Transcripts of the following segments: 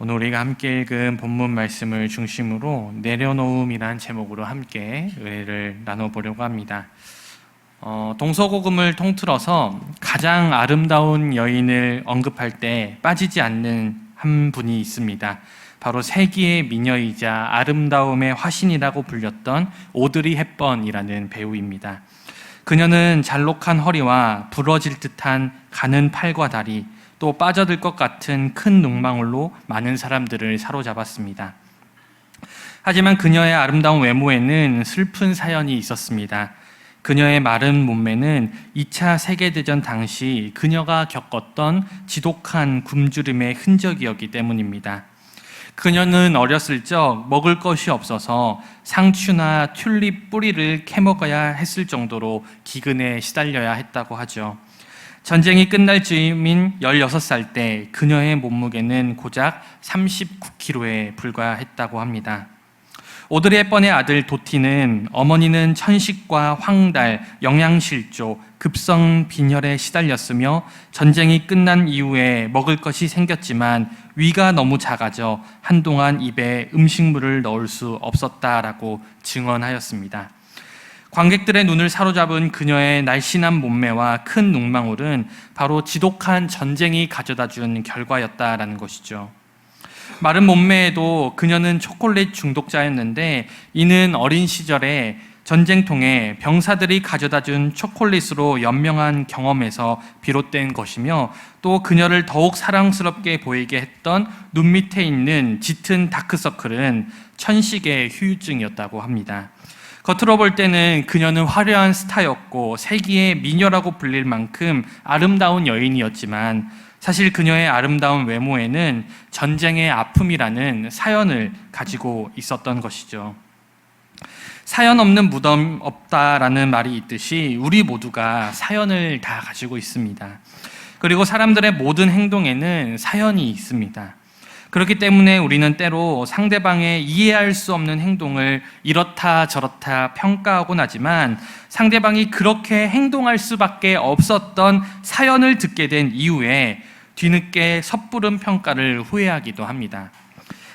오늘 우리가 함께 읽은 본문 말씀을 중심으로 내려놓음이란 제목으로 함께 의뢰를 나눠보려고 합니다. 어, 동서고금을 통틀어서 가장 아름다운 여인을 언급할 때 빠지지 않는 한 분이 있습니다. 바로 세기의 미녀이자 아름다움의 화신이라고 불렸던 오드리 헵번이라는 배우입니다. 그녀는 잘록한 허리와 부러질 듯한 가는 팔과 다리, 또 빠져들 것 같은 큰 눈망울로 많은 사람들을 사로잡았습니다. 하지만 그녀의 아름다운 외모에는 슬픈 사연이 있었습니다. 그녀의 마른 몸매는 2차 세계대전 당시 그녀가 겪었던 지독한 굶주림의 흔적이었기 때문입니다. 그녀는 어렸을 적 먹을 것이 없어서 상추나 튤립 뿌리를 캐먹어야 했을 정도로 기근에 시달려야 했다고 하죠. 전쟁이 끝날 즈음인 16살 때 그녀의 몸무게는 고작 39kg에 불과했다고 합니다. 오드리 헵번의 아들 도티는 어머니는 천식과 황달, 영양실조, 급성 빈혈에 시달렸으며 전쟁이 끝난 이후에 먹을 것이 생겼지만 위가 너무 작아져 한동안 입에 음식물을 넣을 수 없었다라고 증언하였습니다. 관객들의 눈을 사로잡은 그녀의 날씬한 몸매와 큰 눈망울은 바로 지독한 전쟁이 가져다 준 결과였다라는 것이죠. 마른 몸매에도 그녀는 초콜릿 중독자였는데 이는 어린 시절에 전쟁통에 병사들이 가져다 준 초콜릿으로 연명한 경험에서 비롯된 것이며 또 그녀를 더욱 사랑스럽게 보이게 했던 눈 밑에 있는 짙은 다크서클은 천식의 후유증이었다고 합니다. 겉으로 볼 때는 그녀는 화려한 스타였고 세기의 미녀라고 불릴 만큼 아름다운 여인이었지만 사실 그녀의 아름다운 외모에는 전쟁의 아픔이라는 사연을 가지고 있었던 것이죠. 사연 없는 무덤 없다라는 말이 있듯이 우리 모두가 사연을 다 가지고 있습니다. 그리고 사람들의 모든 행동에는 사연이 있습니다. 그렇기 때문에 우리는 때로 상대방의 이해할 수 없는 행동을 이렇다 저렇다 평가하곤 하지만 상대방이 그렇게 행동할 수밖에 없었던 사연을 듣게 된 이후에 뒤늦게 섣부른 평가를 후회하기도 합니다.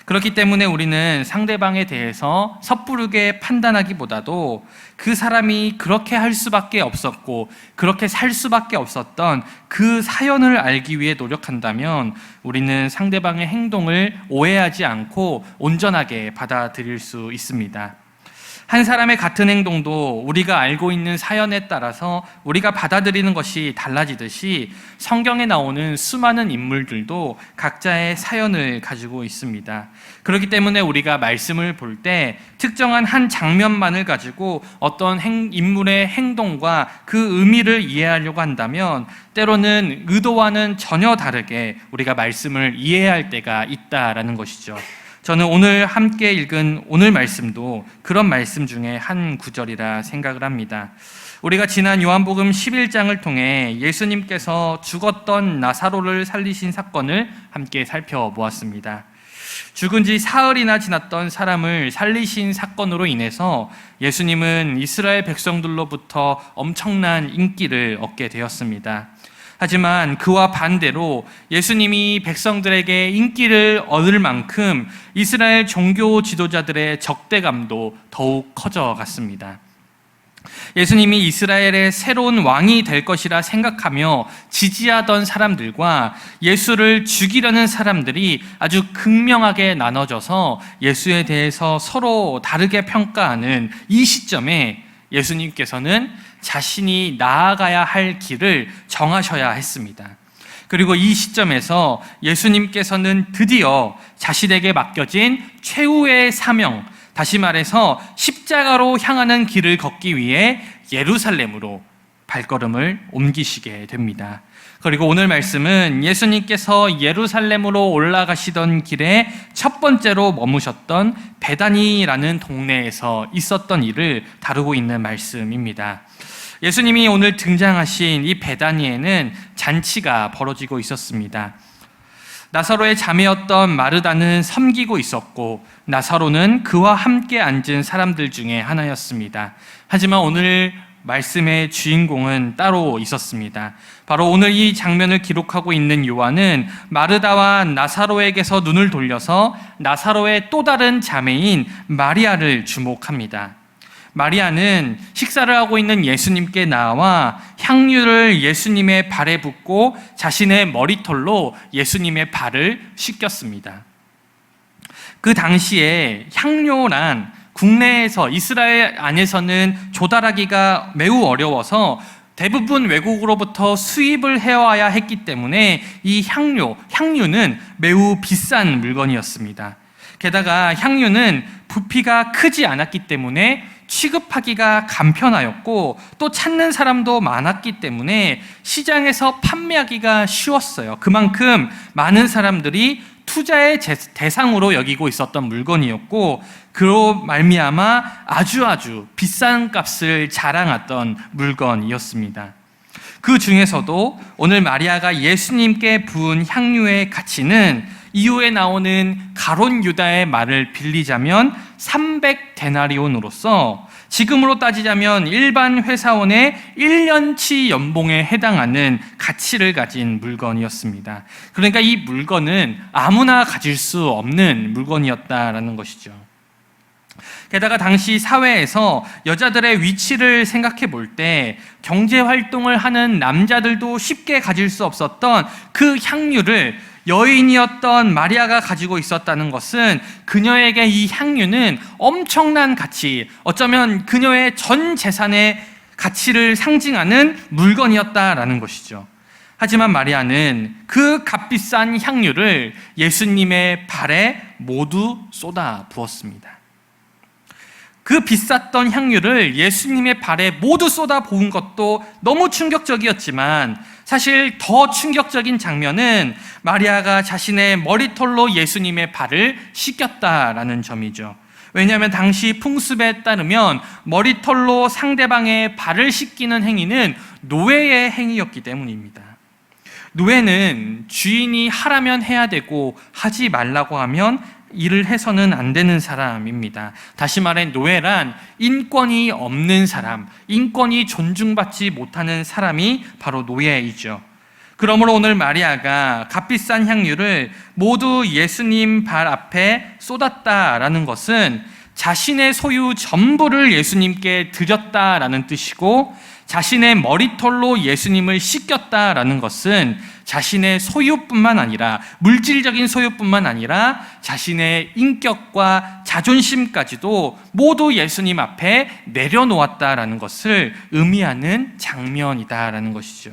그렇기 때문에 우리는 상대방에 대해서 섣부르게 판단하기보다도 그 사람이 그렇게 할 수밖에 없었고 그렇게 살 수밖에 없었던 그 사연을 알기 위해 노력한다면 우리는 상대방의 행동을 오해하지 않고 온전하게 받아들일 수 있습니다. 한 사람의 같은 행동도 우리가 알고 있는 사연에 따라서 우리가 받아들이는 것이 달라지듯이 성경에 나오는 수많은 인물들도 각자의 사연을 가지고 있습니다. 그렇기 때문에 우리가 말씀을 볼 때 특정한 한 장면만을 가지고 어떤 행, 인물의 행동과 그 의미를 이해하려고 한다면 때로는 의도와는 전혀 다르게 우리가 말씀을 이해할 때가 있다라는 것이죠. 저는 오늘 함께 읽은 오늘 말씀도 그런 말씀 중에 한 구절이라 생각을 합니다. 우리가 지난 요한복음 11장을 통해 예수님께서 죽었던 나사로를 살리신 사건을 함께 살펴보았습니다. 죽은 지 사흘이나 지났던 사람을 살리신 사건으로 인해서 예수님은 이스라엘 백성들로부터 엄청난 인기를 얻게 되었습니다. 하지만 그와 반대로 예수님이 백성들에게 인기를 얻을 만큼 이스라엘 종교 지도자들의 적대감도 더욱 커져 갔습니다. 예수님이 이스라엘의 새로운 왕이 될 것이라 생각하며 지지하던 사람들과 예수를 죽이려는 사람들이 아주 극명하게 나눠져서 예수에 대해서 서로 다르게 평가하는 이 시점에 예수님께서는 자신이 나아가야 할 길을 정하셔야 했습니다. 그리고 이 시점에서 예수님께서는 드디어 자신에게 맡겨진 최후의 사명, 다시 말해서 십자가로 향하는 길을 걷기 위해 예루살렘으로 발걸음을 옮기시게 됩니다. 그리고 오늘 말씀은 예수님께서 예루살렘으로 올라가시던 길에 첫 번째로 머무셨던 베다니라는 동네에서 있었던 일을 다루고 있는 말씀입니다. 예수님이 오늘 등장하신 이 베다니에는 잔치가 벌어지고 있었습니다. 나사로의 자매였던 마르다는 섬기고 있었고 나사로는 그와 함께 앉은 사람들 중에 하나였습니다. 하지만 오늘 말씀의 주인공은 따로 있었습니다. 바로 오늘 이 장면을 기록하고 있는 요한은 마르다와 나사로에게서 눈을 돌려서 나사로의 또 다른 자매인 마리아를 주목합니다. 마리아는 식사를 하고 있는 예수님께 나와 향유를 예수님의 발에 붓고 자신의 머리털로 예수님의 발을 씻겼습니다. 그 당시에 향료란 국내에서 이스라엘 안에서는 조달하기가 매우 어려워서 대부분 외국으로부터 수입을 해와야 했기 때문에 이 향료, 향유는 매우 비싼 물건이었습니다. 게다가 향유는 부피가 크지 않았기 때문에 취급하기가 간편하였고 또 찾는 사람도 많았기 때문에 시장에서 판매하기가 쉬웠어요. 그만큼 많은 사람들이 투자의 대상으로 여기고 있었던 물건이었고 그로 말미암아 아주 아주 비싼 값을 자랑했던 물건이었습니다. 그 중에서도 오늘 마리아가 예수님께 부은 향유의 가치는 이후에 나오는 가론 유다의 말을 빌리자면 300데나리온으로서 지금으로 따지자면 일반 회사원의 1년치 연봉에 해당하는 가치를 가진 물건이었습니다. 그러니까 이 물건은 아무나 가질 수 없는 물건이었다라는 것이죠. 게다가 당시 사회에서 여자들의 위치를 생각해 볼 때 경제 활동을 하는 남자들도 쉽게 가질 수 없었던 그 향유를 여인이었던 마리아가 가지고 있었다는 것은 그녀에게 이 향유는 엄청난 가치, 어쩌면 그녀의 전 재산의 가치를 상징하는 물건이었다라는 것이죠. 하지만 마리아는 그 값비싼 향유를 예수님의 발에 모두 쏟아 부었습니다. 그 비쌌던 향유를 예수님의 발에 모두 쏟아 부은 것도 너무 충격적이었지만 사실 더 충격적인 장면은 마리아가 자신의 머리털로 예수님의 발을 씻겼다라는 점이죠. 왜냐하면 당시 풍습에 따르면 머리털로 상대방의 발을 씻기는 행위는 노예의 행위였기 때문입니다. 노예는 주인이 하라면 해야 되고 하지 말라고 하면 일을 해서는 안 되는 사람입니다. 다시 말해 노예란 인권이 없는 사람, 인권이 존중받지 못하는 사람이 바로 노예이죠. 그러므로 오늘 마리아가 값비싼 향유를 모두 예수님 발 앞에 쏟았다라는 것은 자신의 소유 전부를 예수님께 드렸다라는 뜻이고 자신의 머리털로 예수님을 씻겼다라는 것은 자신의 소유뿐만 아니라 물질적인 소유뿐만 아니라 자신의 인격과 자존심까지도 모두 예수님 앞에 내려놓았다라는 것을 의미하는 장면이다라는 것이죠.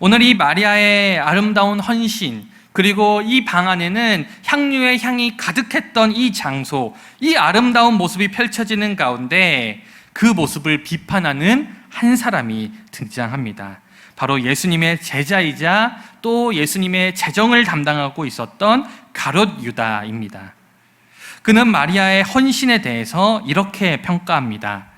오늘 이 마리아의 아름다운 헌신 그리고 이 방 안에는 향유의 향이 가득했던 이 장소, 이 아름다운 모습이 펼쳐지는 가운데 그 모습을 비판하는 한 사람이 등장합니다. 바로 예수님의 제자이자 또 예수님의 재정을 담당하고 있었던 가롯 유다입니다. 그는 마리아의 헌신에 대해서 이렇게 평가합니다.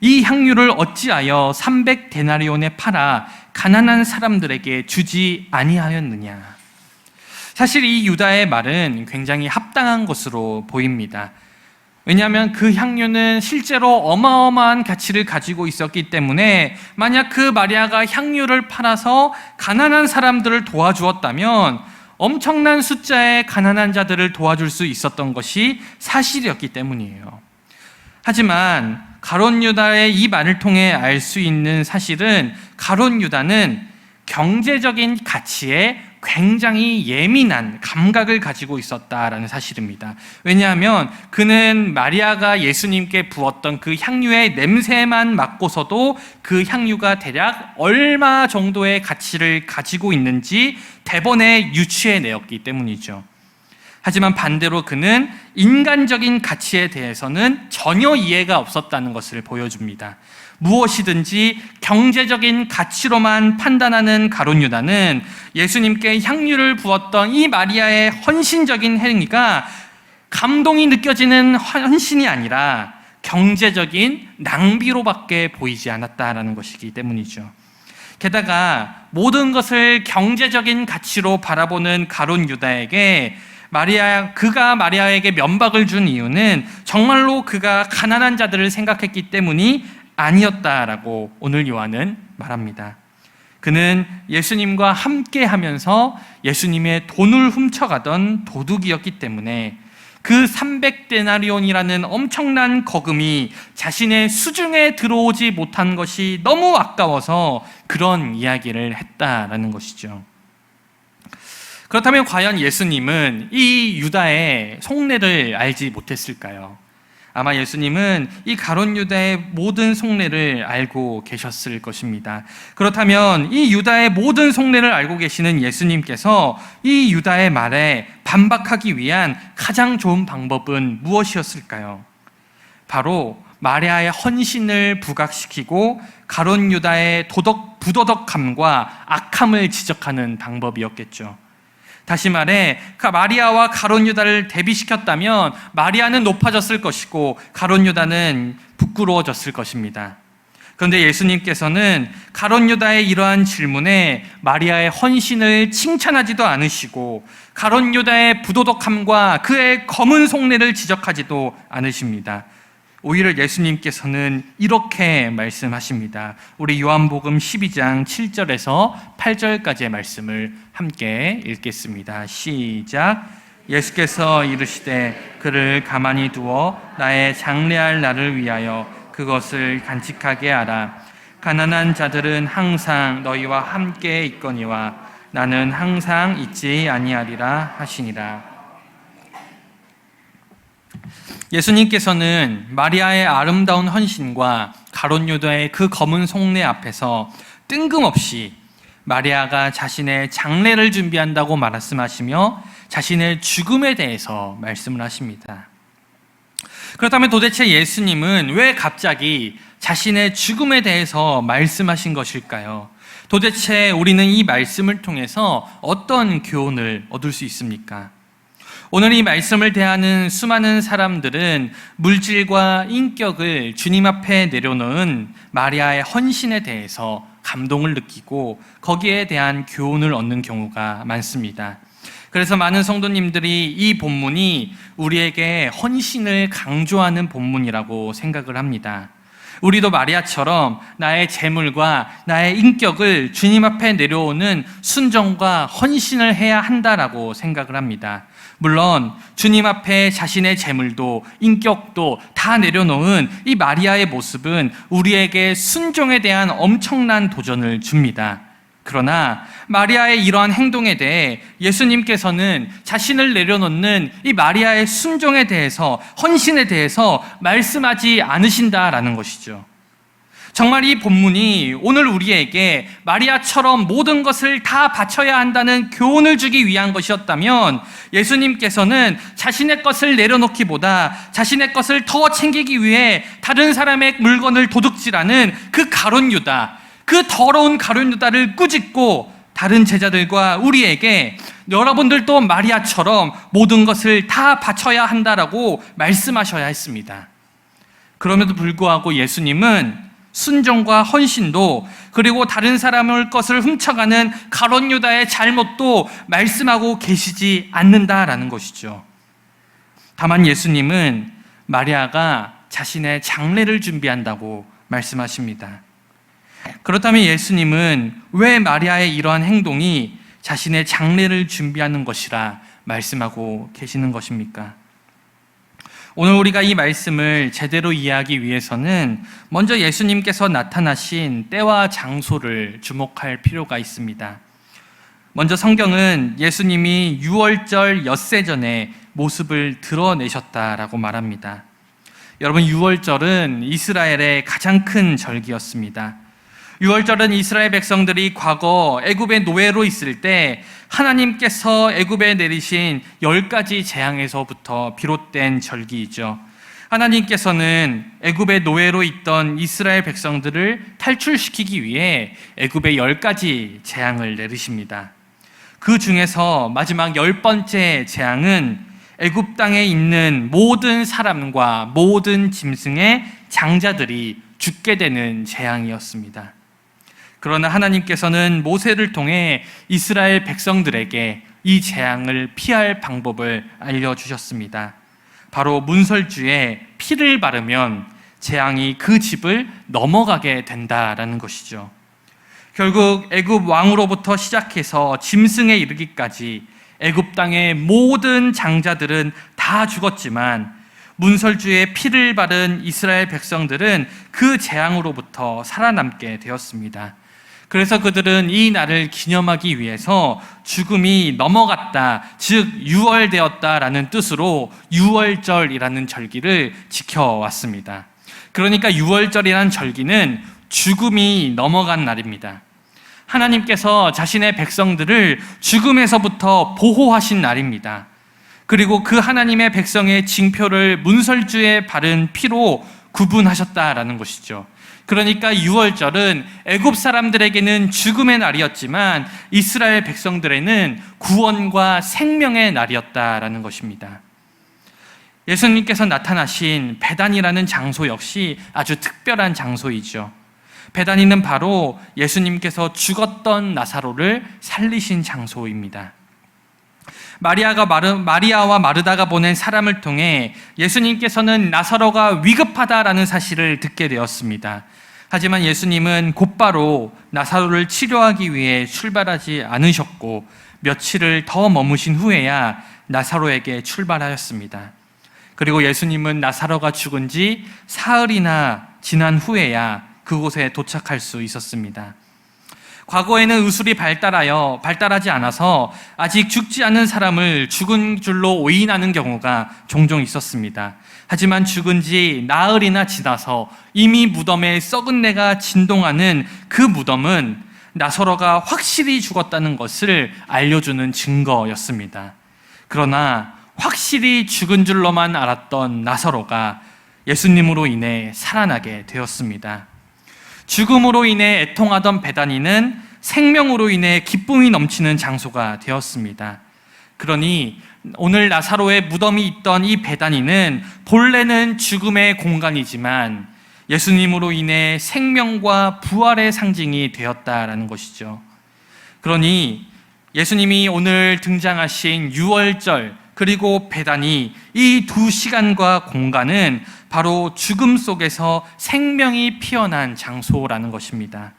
이 향유를 어찌하여 300데나리온에 팔아 가난한 사람들에게 주지 아니하였느냐. 사실 이 유다의 말은 굉장히 합당한 것으로 보입니다. 왜냐하면 그 향유는 실제로 어마어마한 가치를 가지고 있었기 때문에 만약 그 마리아가 향유를 팔아서 가난한 사람들을 도와주었다면 엄청난 숫자의 가난한 자들을 도와줄 수 있었던 것이 사실이었기 때문이에요. 하지만 가론 유다의 이 말을 통해 알 수 있는 사실은 가론 유다는 경제적인 가치에 굉장히 예민한 감각을 가지고 있었다라는 사실입니다. 왜냐하면 그는 마리아가 예수님께 부었던 그 향유의 냄새만 맡고서도 그 향유가 대략 얼마 정도의 가치를 가지고 있는지 대본에 유추해 내었기 때문이죠. 하지만 반대로 그는 인간적인 가치에 대해서는 전혀 이해가 없었다는 것을 보여줍니다. 무엇이든지 경제적인 가치로만 판단하는 가론 유다는 예수님께 향유를 부었던 이 마리아의 헌신적인 행위가 감동이 느껴지는 헌신이 아니라 경제적인 낭비로밖에 보이지 않았다라는 것이기 때문이죠. 게다가 모든 것을 경제적인 가치로 바라보는 가론 유다에게 마리아 그가 마리아에게 면박을 준 이유는 정말로 그가 가난한 자들을 생각했기 때문이 아니었다라고 오늘 요한은 말합니다. 그는 예수님과 함께 하면서 예수님의 돈을 훔쳐가던 도둑이었기 때문에 그 300데나리온이라는 엄청난 거금이 자신의 수중에 들어오지 못한 것이 너무 아까워서 그런 이야기를 했다라는 것이죠. 그렇다면 과연 예수님은 이 유다의 속내를 알지 못했을까요? 아마 예수님은 이 가론 유다의 모든 속내를 알고 계셨을 것입니다. 그렇다면 이 유다의 모든 속내를 알고 계시는 예수님께서 이 유다의 말에 반박하기 위한 가장 좋은 방법은 무엇이었을까요? 바로 마리아의 헌신을 부각시키고 가론 유다의 도덕 부도덕함과 악함을 지적하는 방법이었겠죠. 다시 말해 그 마리아와 가론 유다를 대비시켰다면 마리아는 높아졌을 것이고 가론 유다는 부끄러워졌을 것입니다. 그런데 예수님께서는 가론 유다의 이러한 질문에 마리아의 헌신을 칭찬하지도 않으시고 가론 유다의 부도덕함과 그의 검은 속내를 지적하지도 않으십니다. 오히려 예수님께서는 이렇게 말씀하십니다. 우리 요한복음 12장 7절에서 8절까지의 말씀을 함께 읽겠습니다. 시작. 예수께서 이르시되 그를 가만히 두어 나의 장래할 날을 위하여 그것을 간직하게 하라. 가난한 자들은 항상 너희와 함께 있거니와 나는 항상 있지 아니하리라 하시니라. 예수님께서는 마리아의 아름다운 헌신과 가론 유다의 그 검은 속내 앞에서 뜬금없이 마리아가 자신의 장례를 준비한다고 말씀하시며 자신의 죽음에 대해서 말씀을 하십니다. 그렇다면 도대체 예수님은 왜 갑자기 자신의 죽음에 대해서 말씀하신 것일까요? 도대체 우리는 이 말씀을 통해서 어떤 교훈을 얻을 수 있습니까? 오늘 이 말씀을 대하는 수많은 사람들은 물질과 인격을 주님 앞에 내려놓은 마리아의 헌신에 대해서 감동을 느끼고 거기에 대한 교훈을 얻는 경우가 많습니다. 그래서 많은 성도님들이 이 본문이 우리에게 헌신을 강조하는 본문이라고 생각을 합니다. 우리도 마리아처럼 나의 재물과 나의 인격을 주님 앞에 내려오는 순정과 헌신을 해야 한다라고 생각을 합니다. 물론 주님 앞에 자신의 재물도 인격도 다 내려놓은 이 마리아의 모습은 우리에게 순종에 대한 엄청난 도전을 줍니다. 그러나 마리아의 이러한 행동에 대해 예수님께서는 자신을 내려놓는 이 마리아의 순종에 대해서 헌신에 대해서 말씀하지 않으신다라는 것이죠. 정말 이 본문이 오늘 우리에게 마리아처럼 모든 것을 다 바쳐야 한다는 교훈을 주기 위한 것이었다면 예수님께서는 자신의 것을 내려놓기보다 자신의 것을 더 챙기기 위해 다른 사람의 물건을 도둑질하는 그 가론 유다, 그 더러운 가론 유다를 꾸짖고 다른 제자들과 우리에게 여러분들도 마리아처럼 모든 것을 다 바쳐야 한다라고 말씀하셔야 했습니다. 그럼에도 불구하고 예수님은 순종과 헌신도 그리고 다른 사람의 것을 훔쳐가는 가론 유다의 잘못도 말씀하고 계시지 않는다라는 것이죠. 다만 예수님은 마리아가 자신의 장례를 준비한다고 말씀하십니다. 그렇다면 예수님은 왜 마리아의 이러한 행동이 자신의 장례를 준비하는 것이라 말씀하고 계시는 것입니까? 오늘 우리가 이 말씀을 제대로 이해하기 위해서는 먼저 예수님께서 나타나신 때와 장소를 주목할 필요가 있습니다. 먼저 성경은 예수님이 6월절 엿새 전에 모습을 드러내셨다라고 말합니다. 여러분 6월절은 이스라엘의 가장 큰 절기였습니다. 6월절은 이스라엘 백성들이 과거 애굽의 노예로 있을 때 하나님께서 애굽에 내리신 열 가지 재앙에서부터 비롯된 절기이죠. 하나님께서는 애굽의 노예로 있던 이스라엘 백성들을 탈출시키기 위해 애굽의 열 가지 재앙을 내리십니다. 그 중에서 마지막 열 번째 재앙은 애굽 땅에 있는 모든 사람과 모든 짐승의 장자들이 죽게 되는 재앙이었습니다. 그러나 하나님께서는 모세를 통해 이스라엘 백성들에게 이 재앙을 피할 방법을 알려주셨습니다. 바로 문설주에 피를 바르면 재앙이 그 집을 넘어가게 된다라는 것이죠. 결국 애굽 왕으로부터 시작해서 짐승에 이르기까지 애굽 땅의 모든 장자들은 다 죽었지만 문설주의 피를 바른 이스라엘 백성들은 그 재앙으로부터 살아남게 되었습니다. 그래서 그들은 이 날을 기념하기 위해서 죽음이 넘어갔다, 즉 유월되었다라는 뜻으로 유월절이라는 절기를 지켜왔습니다. 그러니까 유월절이라는 절기는 죽음이 넘어간 날입니다. 하나님께서 자신의 백성들을 죽음에서부터 보호하신 날입니다. 그리고 그 하나님의 백성의 징표를 문설주에 바른 피로 구분하셨다라는 것이죠. 그러니까 6월절은 애굽 사람들에게는 죽음의 날이었지만 이스라엘 백성들에는 구원과 생명의 날이었다라는 것입니다. 예수님께서 나타나신 배단이라는 장소 역시 아주 특별한 장소이죠. 베다니는 바로 예수님께서 죽었던 나사로를 살리신 장소입니다. 마리아가 마르, 마리아와 마르다가 보낸 사람을 통해 예수님께서는 나사로가 위급하다라는 사실을 듣게 되었습니다. 하지만 예수님은 곧바로 나사로를 치료하기 위해 출발하지 않으셨고 며칠을 더 머무신 후에야 나사로에게 출발하였습니다. 그리고 예수님은 나사로가 죽은 지 사흘이나 지난 후에야 그곳에 도착할 수 있었습니다. 과거에는 의술이 발달하여 발달하지 않아서 아직 죽지 않은 사람을 죽은 줄로 오인하는 경우가 종종 있었습니다. 하지만 죽은 지 나흘이나 지나서 이미 무덤에 썩은 내가 진동하는 그 무덤은 나서로가 확실히 죽었다는 것을 알려주는 증거였습니다. 그러나 확실히 죽은 줄로만 알았던 나서로가 예수님으로 인해 살아나게 되었습니다. 죽음으로 인해 애통하던 베다니는 생명으로 인해 기쁨이 넘치는 장소가 되었습니다. 그러니 오늘 나사로의 무덤이 있던 이 베다니는 본래는 죽음의 공간이지만 예수님으로 인해 생명과 부활의 상징이 되었다라는 것이죠. 그러니 예수님이 오늘 등장하신 6월절 그리고 배단이 이 두 시간과 공간은 바로 죽음 속에서 생명이 피어난 장소라는 것입니다.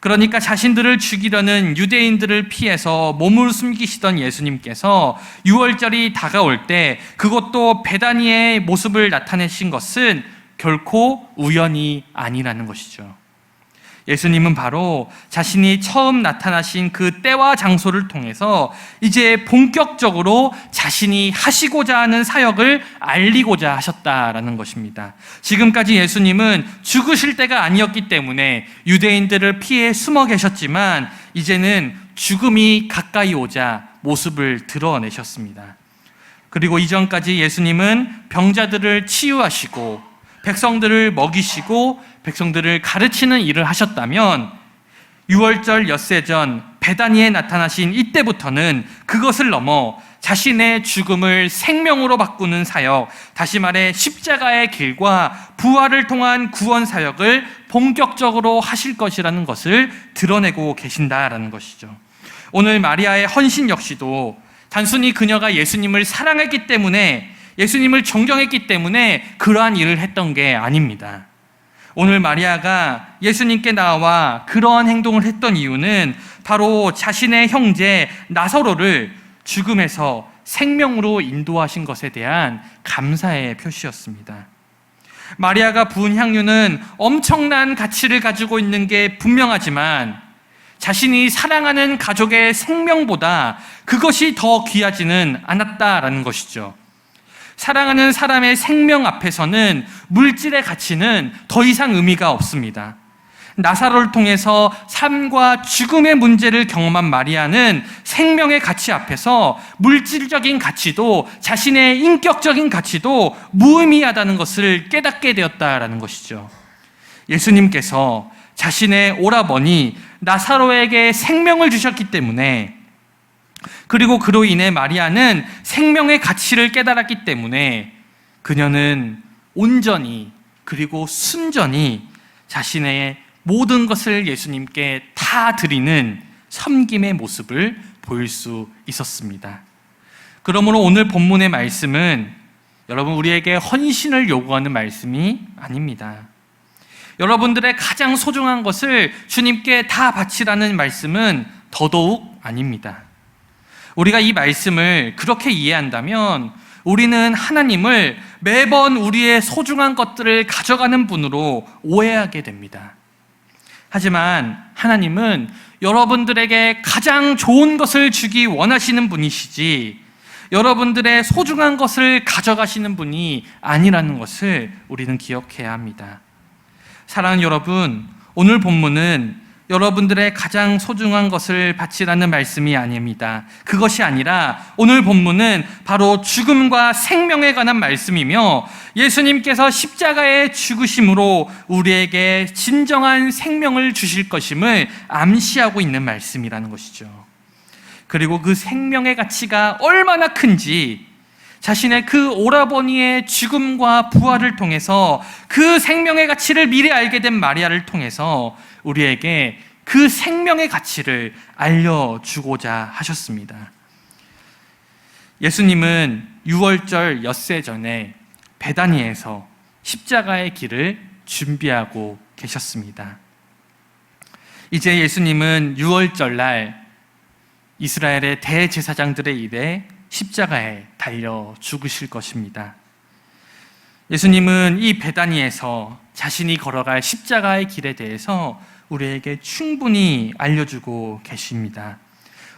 그러니까 자신들을 죽이려는 유대인들을 피해서 몸을 숨기시던 예수님께서 6월절이 다가올 때 그것도 베다니의 모습을 나타내신 것은 결코 우연이 아니라는 것이죠. 예수님은 바로 자신이 처음 나타나신 그 때와 장소를 통해서 이제 본격적으로 자신이 하시고자 하는 사역을 알리고자 하셨다라는 것입니다. 지금까지 예수님은 죽으실 때가 아니었기 때문에 유대인들을 피해 숨어 계셨지만 이제는 죽음이 가까이 오자 모습을 드러내셨습니다. 그리고 이전까지 예수님은 병자들을 치유하시고 백성들을 먹이시고 백성들을 가르치는 일을 하셨다면 6월절 엿새 전 베다니에 나타나신 이때부터는 그것을 넘어 자신의 죽음을 생명으로 바꾸는 사역, 다시 말해 십자가의 길과 부활을 통한 구원 사역을 본격적으로 하실 것이라는 것을 드러내고 계신다라는 것이죠. 오늘 마리아의 헌신 역시도 단순히 그녀가 예수님을 사랑했기 때문에 예수님을 존경했기 때문에 그러한 일을 했던 게 아닙니다. 오늘 마리아가 예수님께 나와 그러한 행동을 했던 이유는 바로 자신의 형제 나서로를 죽음에서 생명으로 인도하신 것에 대한 감사의 표시였습니다. 마리아가 부은 향유는 엄청난 가치를 가지고 있는 게 분명하지만 자신이 사랑하는 가족의 생명보다 그것이 더 귀하지는 않았다라는 것이죠. 사랑하는 사람의 생명 앞에서는 물질의 가치는 더 이상 의미가 없습니다. 나사로를 통해서 삶과 죽음의 문제를 경험한 마리아는 생명의 가치 앞에서 물질적인 가치도 자신의 인격적인 가치도 무의미하다는 것을 깨닫게 되었다라는 것이죠. 예수님께서 자신의 오라버니 나사로에게 생명을 주셨기 때문에 그리고 그로 인해 마리아는 생명의 가치를 깨달았기 때문에 그녀는 온전히 그리고 순전히 자신의 모든 것을 예수님께 다 드리는 섬김의 모습을 보일 수 있었습니다. 그러므로 오늘 본문의 말씀은 여러분, 우리에게 헌신을 요구하는 말씀이 아닙니다. 여러분들의 가장 소중한 것을 주님께 다 바치라는 말씀은 더더욱 아닙니다. 우리가 이 말씀을 그렇게 이해한다면 우리는 하나님을 매번 우리의 소중한 것들을 가져가는 분으로 오해하게 됩니다. 하지만 하나님은 여러분들에게 가장 좋은 것을 주기 원하시는 분이시지 여러분들의 소중한 것을 가져가시는 분이 아니라는 것을 우리는 기억해야 합니다. 사랑하는 여러분, 오늘 본문은 여러분들의 가장 소중한 것을 바치라는 말씀이 아닙니다. 그것이 아니라 오늘 본문은 바로 죽음과 생명에 관한 말씀이며 예수님께서 십자가의 죽으심으로 우리에게 진정한 생명을 주실 것임을 암시하고 있는 말씀이라는 것이죠. 그리고 그 생명의 가치가 얼마나 큰지 자신의 그 오라버니의 죽음과 부활을 통해서 그 생명의 가치를 미리 알게 된 마리아를 통해서 우리에게 그 생명의 가치를 알려주고자 하셨습니다. 예수님은 6월절 엿새 전에 베다니에서 십자가의 길을 준비하고 계셨습니다. 이제 예수님은 6월절 날 이스라엘의 대제사장들의 일에 십자가에 달려 죽으실 것입니다. 예수님은 이 베다니에서 자신이 걸어갈 십자가의 길에 대해서 우리에게 충분히 알려주고 계십니다.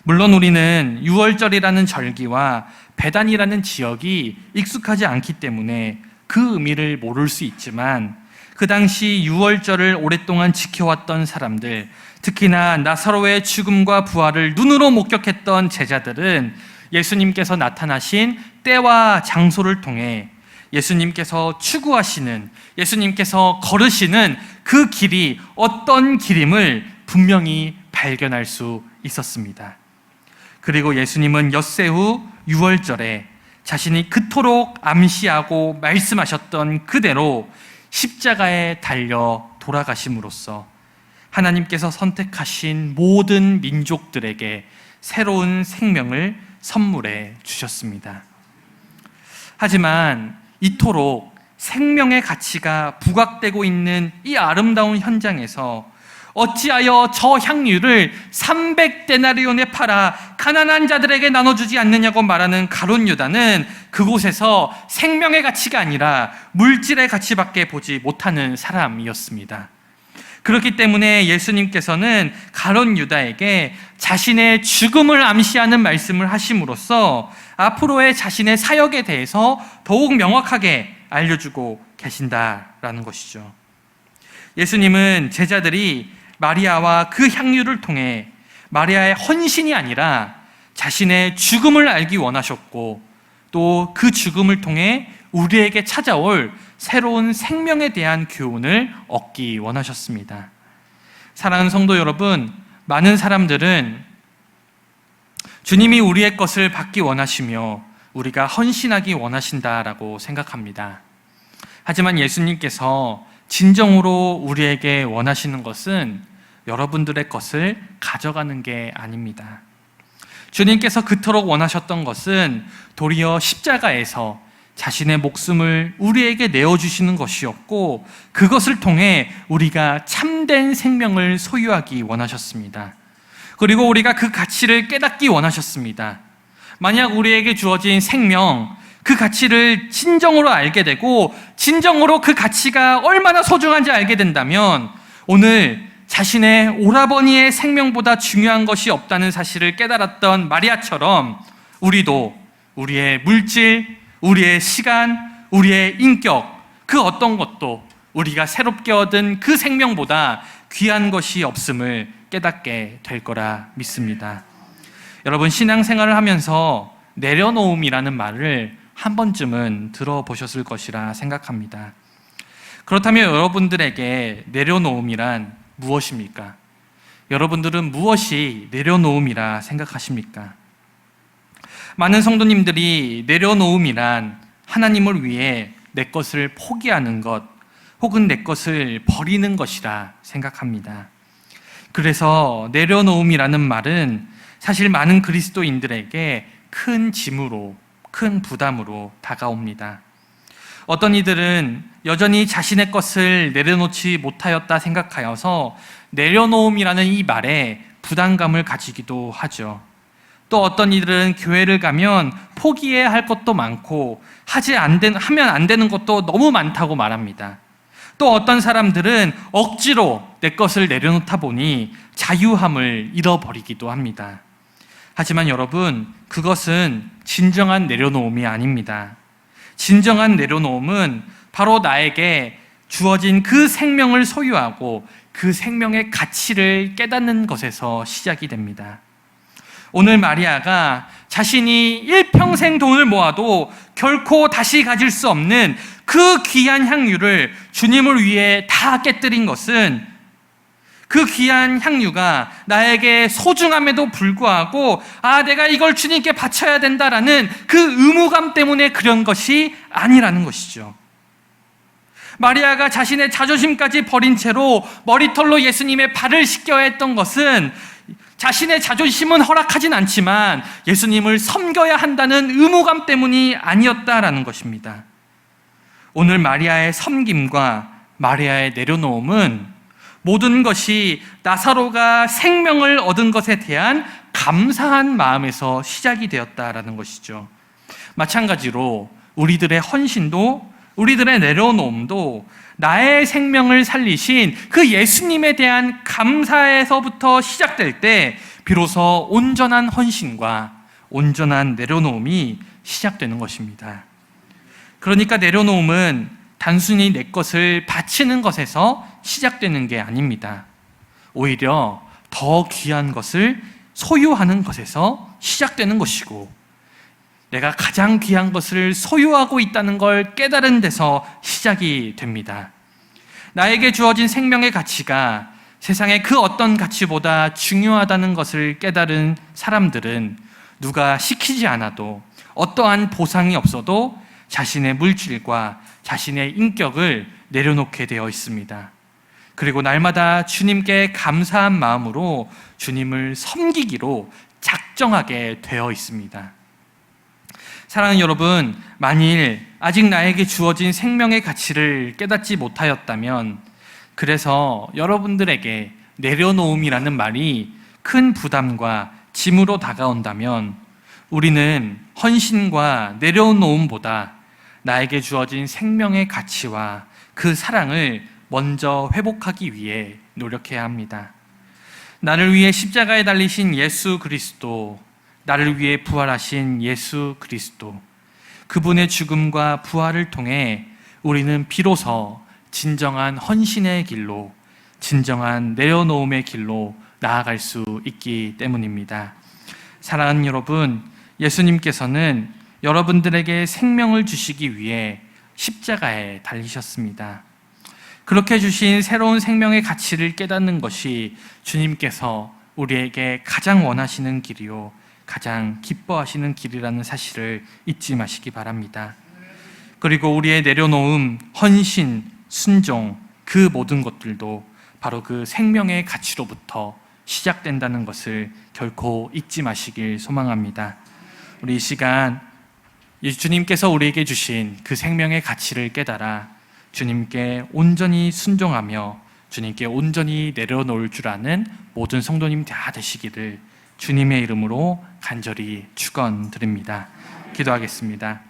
물론 우리는 6월절이라는 절기와 배단이라는 지역이 익숙하지 않기 때문에 그 의미를 모를 수 있지만 그 당시 6월절을 오랫동안 지켜왔던 사람들, 특히나 나사로의 죽음과 부활을 눈으로 목격했던 제자들은 예수님께서 나타나신 때와 장소를 통해 예수님께서 추구하시는, 예수님께서 걸으시는 그 길이 어떤 길임을 분명히 발견할 수 있었습니다. 그리고 예수님은 엿새 후 6월절에 자신이 그토록 암시하고 말씀하셨던 그대로 십자가에 달려 돌아가심으로써 하나님께서 선택하신 모든 민족들에게 새로운 생명을 선물해 주셨습니다. 하지만 이토록 생명의 가치가 부각되고 있는 이 아름다운 현장에서 어찌하여 저 향유를 300데나리온에 팔아 가난한 자들에게 나눠주지 않느냐고 말하는 가론 유다는 그곳에서 생명의 가치가 아니라 물질의 가치밖에 보지 못하는 사람이었습니다. 그렇기 때문에 예수님께서는 가론 유다에게 자신의 죽음을 암시하는 말씀을 하심으로써 앞으로의 자신의 사역에 대해서 더욱 명확하게 알려주고 계신다라는 것이죠. 예수님은 제자들이 마리아와 그 향유를 통해 마리아의 헌신이 아니라 자신의 죽음을 알기 원하셨고 또 그 죽음을 통해 우리에게 찾아올 새로운 생명에 대한 교훈을 얻기 원하셨습니다. 사랑하는 성도 여러분, 많은 사람들은 주님이 우리의 것을 받기 원하시며 우리가 헌신하기 원하신다라고 생각합니다. 하지만 예수님께서 진정으로 우리에게 원하시는 것은 여러분들의 것을 가져가는 게 아닙니다. 주님께서 그토록 원하셨던 것은 도리어 십자가에서 자신의 목숨을 우리에게 내어주시는 것이었고 그것을 통해 우리가 참된 생명을 소유하기 원하셨습니다. 그리고 우리가 그 가치를 깨닫기 원하셨습니다. 만약 우리에게 주어진 생명, 그 가치를 진정으로 알게 되고 진정으로 그 가치가 얼마나 소중한지 알게 된다면 오늘 자신의 오라버니의 생명보다 중요한 것이 없다는 사실을 깨달았던 마리아처럼 우리도 우리의 물질, 우리의 시간, 우리의 인격, 그 어떤 것도 우리가 새롭게 얻은 그 생명보다 귀한 것이 없음을 깨닫게 될 거라 믿습니다. 여러분, 신앙생활을 하면서 내려놓음이라는 말을 한 번쯤은 들어보셨을 것이라 생각합니다. 그렇다면 여러분들에게 내려놓음이란 무엇입니까? 여러분들은 무엇이 내려놓음이라 생각하십니까? 많은 성도님들이 내려놓음이란 하나님을 위해 내 것을 포기하는 것 혹은 내 것을 버리는 것이라 생각합니다. 그래서 내려놓음이라는 말은 사실 많은 그리스도인들에게 큰 짐으로, 큰 부담으로 다가옵니다. 어떤 이들은 여전히 자신의 것을 내려놓지 못하였다 생각하여서 내려놓음이라는 이 말에 부담감을 가지기도 하죠. 또 어떤 이들은 교회를 가면 포기해야 할 것도 많고 하지 안 된, 하면 안 되는 것도 너무 많다고 말합니다. 또 어떤 사람들은 억지로 내 것을 내려놓다 보니 자유함을 잃어버리기도 합니다. 하지만 여러분, 그것은 진정한 내려놓음이 아닙니다. 진정한 내려놓음은 바로 나에게 주어진 그 생명을 소유하고 그 생명의 가치를 깨닫는 것에서 시작이 됩니다. 오늘 마리아가 자신이 일평생 돈을 모아도 결코 다시 가질 수 없는 그 귀한 향유를 주님을 위해 다 깨뜨린 것은 그 귀한 향유가 나에게 소중함에도 불구하고 아, 내가 이걸 주님께 바쳐야 된다라는 그 의무감 때문에 그런 것이 아니라는 것이죠. 마리아가 자신의 자존심까지 버린 채로 머리털로 예수님의 발을 씻겨야 했던 것은 자신의 자존심은 허락하진 않지만 예수님을 섬겨야 한다는 의무감 때문이 아니었다라는 것입니다. 오늘 마리아의 섬김과 마리아의 내려놓음은 모든 것이 나사로가 생명을 얻은 것에 대한 감사한 마음에서 시작이 되었다라는 것이죠. 마찬가지로 우리들의 헌신도 우리들의 내려놓음도 나의 생명을 살리신 그 예수님에 대한 감사에서부터 시작될 때 비로소 온전한 헌신과 온전한 내려놓음이 시작되는 것입니다. 그러니까 내려놓음은 단순히 내 것을 바치는 것에서 시작되는 게 아닙니다. 오히려 더 귀한 것을 소유하는 것에서 시작되는 것이고, 내가 가장 귀한 것을 소유하고 있다는 걸 깨달은 데서 시작이 됩니다. 나에게 주어진 생명의 가치가 세상의 그 어떤 가치보다 중요하다는 것을 깨달은 사람들은 누가 시키지 않아도 어떠한 보상이 없어도 자신의 물질과 자신의 인격을 내려놓게 되어 있습니다. 그리고 날마다 주님께 감사한 마음으로 주님을 섬기기로 작정하게 되어 있습니다. 사랑하는 여러분, 만일 아직 나에게 주어진 생명의 가치를 깨닫지 못하였다면, 그래서 여러분들에게 내려놓음이라는 말이 큰 부담과 짐으로 다가온다면, 우리는 헌신과 내려놓음보다 나에게 주어진 생명의 가치와 그 사랑을 먼저 회복하기 위해 노력해야 합니다. 나를 위해 십자가에 달리신 예수 그리스도, 나를 위해 부활하신 예수 그리스도, 그분의 죽음과 부활을 통해 우리는 비로소 진정한 헌신의 길로, 진정한 내려놓음의 길로 나아갈 수 있기 때문입니다. 사랑하는 여러분, 예수님께서는 여러분들에게 생명을 주시기 위해 십자가에 달리셨습니다. 그렇게 주신 새로운 생명의 가치를 깨닫는 것이 주님께서 우리에게 가장 원하시는 길이요. 가장 기뻐하시는 길이라는 사실을 잊지 마시기 바랍니다. 그리고 우리의 내려놓음, 헌신, 순종, 그 모든 것들도 바로 그 생명의 가치로부터 시작된다는 것을 결코 잊지 마시길 소망합니다. 우리 이 시간 주님께서 우리에게 주신 그 생명의 가치를 깨달아 주님께 온전히 순종하며 주님께 온전히 내려놓을 줄 아는 모든 성도님 다 되시기를 주님의 이름으로 간절히 축원드립니다. 기도하겠습니다.